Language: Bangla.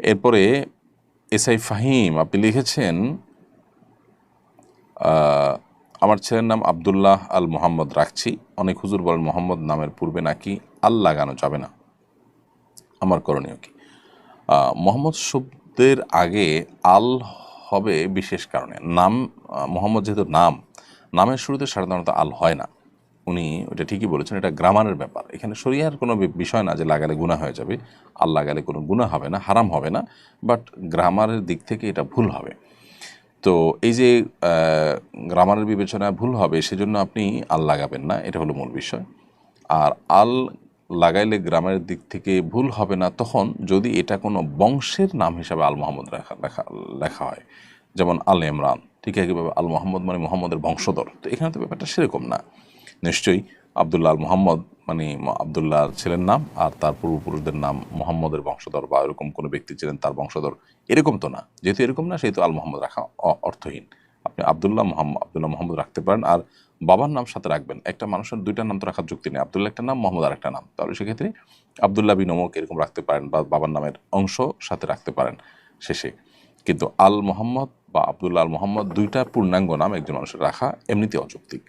এরপরে এস আই ফাহিম, আপনি লিখেছেন আমার ছেলের নাম আব্দুল্লাহ আল মোহাম্মদ রাখছি। অনেক হুজুর বলেন, মোহাম্মদ নামের পূর্বে নাকি আল লাগানো যাবে না? আমার করণীয় কি? মোহাম্মদ শব্দের আগে আল হবে বিশেষ কারণে। নাম মোহাম্মদ যেহেতু নাম, নামের শুরুতে সাধারণত আল হয় না। উনি ওটা ঠিকই বলেছেন, এটা গ্রামারের ব্যাপার। এখানে শরিয়ার কোনো বিষয় না যে লাগালে গুণা হয়ে যাবে, আর লাগালে কোনো গুণা হবে না, হারাম হবে না, বাট গ্রামারের দিক থেকে এটা ভুল হবে। তো এই যে গ্রামারের বিবেচনা ভুল হবে, সেজন্য আপনি আল লাগাবেন না, এটা হলো মূল বিষয়। আর আল লাগাইলে গ্রামের দিক থেকে ভুল হবে না, তখন যদি এটা কোনো বংশের নাম হিসাবে আল মোহাম্মদ লেখা লেখা লেখা হয়, যেমন আল ইমরান, ঠিক একইভাবে আল মোহাম্মদ মানে মোহাম্মদের বংশধর। তো এখানে তো ব্যাপারটা সেরকম না। নিশ্চয়ই আবদুল্লাহ মোহাম্মদ মানে আবদুল্লাহর ছেলের নাম আর তার পূর্বপুরুষদের নাম মোহাম্মদের বংশধর বা এরকম কোনো ব্যক্তি ছিলেন তার বংশধর, এরকম তো না। যেহেতু এরকম না, সেহেতু আল মোহাম্মদ রাখা অর্থহীন। আপনি আবদুল্লাহ মোহাম্মদ আবদুল্লাহ মোহাম্মদ রাখতে পারেন আর বাবার নাম সাথে রাখবেন। একটা মানুষের দুইটা নাম তো রাখার যুক্তি নেই। আবদুল্লাহ একটা নাম, মোহাম্মদ আর একটা নাম। তাহলে সেক্ষেত্রে আবদুল্লাহ বিন এরকম রাখতে পারেন বা বাবার নামের অংশ সাথে রাখতে পারেন শেষে। কিন্তু আল মোহাম্মদ বা আবদুল্লাহ আল মোহাম্মদ দুইটা পূর্ণাঙ্গ নাম একজন মানুষের রাখা এমনিতে অযৌক্তিক।